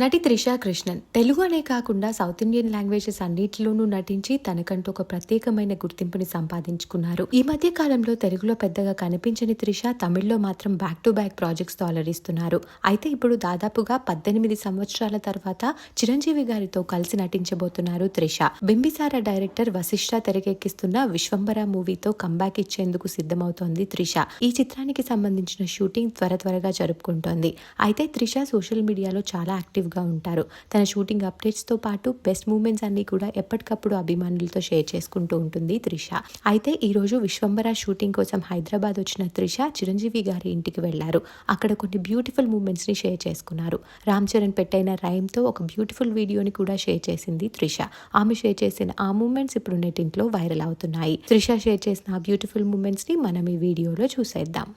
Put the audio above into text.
నటి త్రిషా కృష్ణన్. తెలుగు అనే కాకుండా సౌత్ ఇండియన్ లాంగ్వేజెస్ అన్నిటిలోనూ నటించి తనకంటూ ఒక ప్రత్యేకమైన గుర్తింపుని సంపాదించుకున్నారు. ఈ మధ్య కాలంలో తెలుగులో పెద్దగా కనిపించని త్రిష తమిళ్ళో మాత్రం బ్యాక్ టు బ్యాక్ ప్రాజెక్ట్స్తో అలరిస్తున్నారు. అయితే ఇప్పుడు దాదాపుగా పద్దెనిమిది సంవత్సరాల తర్వాత చిరంజీవి గారితో కలిసి నటించబోతున్నారు త్రిష. బింబిసార డైరెక్టర్ వశిష్ఠ తెరకెక్కిస్తున్న విశ్వంబర మూవీతో కంబ్యాక్ ఇచ్చేందుకు సిద్ధమవుతోంది త్రిష. ఈ చిత్రానికి సంబంధించిన షూటింగ్ త్వర త్వరగా జరుపుకుంటోంది. అయితే త్రిష సోషల్ మీడియాలో చాలా యాక్టివ్ యాక్టివ్గా ఉంటారు. తన షూటింగ్ అప్డేట్స్తో పాటు బెస్ట్ మూమెంట్స్ అన్ని కూడా ఎప్పటికప్పుడు అభిమానులతో షేర్ చేసుకుంటూ ఉంటుంది త్రిష. అయితే ఈరోజు విశ్వంబర షూటింగ్ కోసం హైదరాబాద్ వచ్చిన త్రిష చిరంజీవి గారి ఇంటికి వెళ్ళారు. అక్కడ కొన్ని బ్యూటిఫుల్ మూమెంట్స్ని షేర్ చేసుకున్నారు. రామ్ చరణ్ పెట్టైన రైమ్తో ఒక బ్యూటిఫుల్ వీడియోని కూడా షేర్ చేసింది త్రిష. ఆమె షేర్ చేసిన ఆ మూమెంట్స్ ఇప్పుడు నెట్టింట్లో వైరల్ అవుతున్నాయి. త్రిష షేర్ చేసిన ఆ బ్యూటిఫుల్ మూమెంట్స్ని మనం ఈ వీడియోలో చూసేద్దాం.